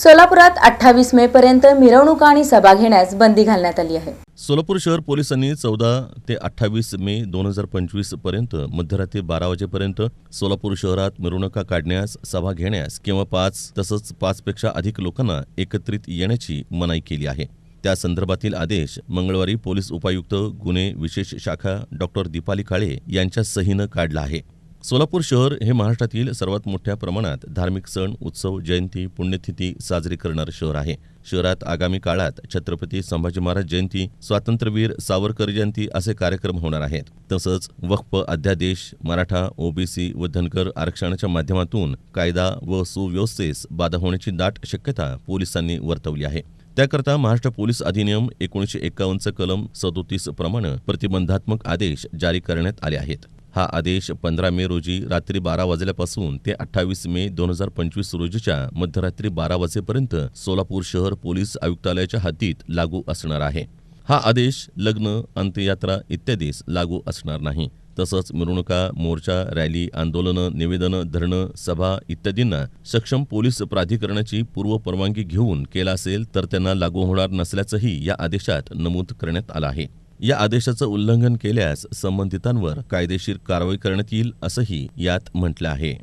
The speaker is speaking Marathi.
सोलापुरात अठ्ठावीस मे पर्यंत मिरवणुका आणि सभा घेण्यास बंदी घालण्यात आली आहे. सोलापूर शहर पोलिसांनी चौदा ते अठ्ठावीस मे दोन हजार पंचवीसपर्यंत मध्यरात्री बारा वाजेपर्यंत सोलापूर शहरात मिरवणुका काढण्यास सभा घेण्यास किंवा पाच तसंच पाचपेक्षा अधिक लोकांना एकत्रित येण्याची मनाई केली आहे. त्या संदर्भातील आदेश मंगळवारी पोलीस उपायुक्त गुन्हे विशेष शाखा डॉक्टर दीपाली काळे यांच्या सहीनं काढला आहे. सोलापूर शहर हे महाराष्ट्रातील सर्वात मोठ्या प्रमाणात धार्मिक सण उत्सव जयंती पुण्यतिथी साजरी करणारं शहर आहे. शहरात आगामी काळात छत्रपती संभाजी महाराज जयंती स्वातंत्र्यवीर सावरकर जयंती असे कार्यक्रम होणार आहेत. तसंच वक्फ अध्यादेश मराठा ओबीसी व धनकर आरक्षणाच्या माध्यमातून कायदा व सुव्यवस्थेस बाधा होण्याची दाट शक्यता पोलिसांनी वर्तवली आहे. त्याकरता महाराष्ट्र पोलीस अधिनियम एकोणीसशे एकावन्नचं कलम सदोतीस प्रमाणे प्रतिबंधात्मक आदेश जारी करण्यात आले आहेत. हा आदेश पंधरा मे रोजी रात्री बारा वाजल्यापासून ते अठ्ठावीस मे दोन हजार पंचवीस रोजीच्या मध्यरात्री बारा वाजेपर्यंत सोलापूर शहर पोलीस आयुक्तालयाच्या हद्दीत लागू असणार आहे. हा आदेश लग्न अंत्ययात्रा इत्यादीस लागू असणार नाही. तसंच मिरवणुका मोर्चा रॅली आंदोलनं निवेदनं धरणं सभा इत्यादींना सक्षम पोलीस प्राधिकरणाची पूर्व परवानगी घेऊन केला असेल तर त्यांना लागू होणार नसल्याचंही या आदेशात नमूद करण्यात आलं आहे. या आदेशाचं उल्लंघन केल्यास संबंधितांवर कायदेशीर कारवाई करण्यात येईल असंही यात म्हटलं आहे.